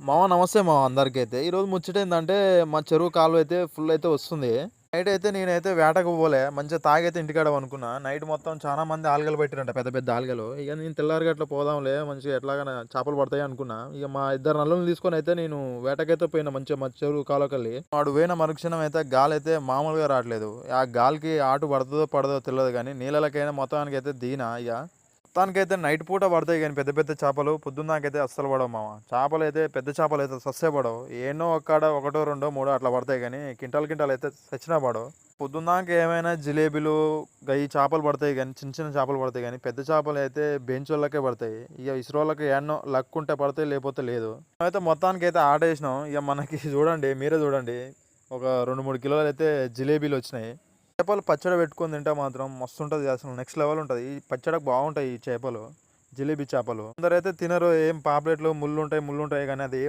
మామ నమస్తే మామ అందరికీ అయితే ఈరోజు ముచ్చట ఏంటంటే మా చెరువు కాలువ అయితే ఫుల్ అయితే వస్తుంది. నైట్ అయితే నేనైతే వేటకు పోలే మంచిగా తాగైతే ఇంటికాడ అనుకున్నా నైట్ మొత్తం చాలా మంది ఆలుగలు పెట్టిరంట పెద్ద పెద్ద ఆలుగలు. ఇక నేను తెల్లారిగా అట్లా పోదాంలే మంచిగా ఎట్లాగా చేపలు పడతాయి అనుకున్నా. ఇక మా ఇద్దరు నల్లని తీసుకొని అయితే నేను వేటకైతే పోయినా మంచిగా మా చెరువు కాలువకెళ్ళి వాడు పోయిన మరుక్షణం అయితే గాలి అయితే మామూలుగా రావట్లేదు. ఆ గాలికి ఆటు పడుతుందో పడదో తెలియదు కానీ నీళ్ళకైనా మొత్తానికి అయితే దీనా ఇక. మొత్తానికైతే నైట్ పూట పడతాయి కానీ పెద్ద పెద్ద చేపలు. పొద్దున్నాకైతే అస్సలు పడవు మామ. చేపలు అయితే పెద్ద చేపలు అయితే సస్సే పడవు. ఎన్నో ఒక్కడ ఒకటో రెండో మూడో అట్లా పడతాయి కానీ కింటాల్ కింటాల్ అయితే సచ్చినా పడవు. పొద్దున్నాక ఏమైనా జిలేబీలు గయ్యి చేపలు పడతాయి కానీ చిన్న చిన్న చేపలు పడతాయి కానీ పెద్ద చేపలు అయితే బెంచ్ వాళ్ళకే పడతాయి. ఇక ఇస్రోళ్ళకి ఎన్నో లక్ ఉంటే పడతాయి లేకపోతే లేదు. అయితే మొత్తానికి అయితే ఆర్డర్ చేసినాం. ఇక మనకి చూడండి మీరే చూడండి. ఒక రెండు మూడు కిలోలు అయితే జిలేబీలు వచ్చినాయి. చేపలు పచ్చడి పెట్టుకొని తింటే మాత్రం మస్తు ఉంటుంది అసలు. నెక్స్ట్ లెవెల్ ఉంటుంది. ఈ పచ్చడికి బాగుంటాయి ఈ చేపలు. జిలేబీ చేపలు. కొందరైతే తినరు. ఏం పాపులెట్లు ముళ్ళు ఉంటాయి ముళ్ళు ఉంటాయి కానీ అది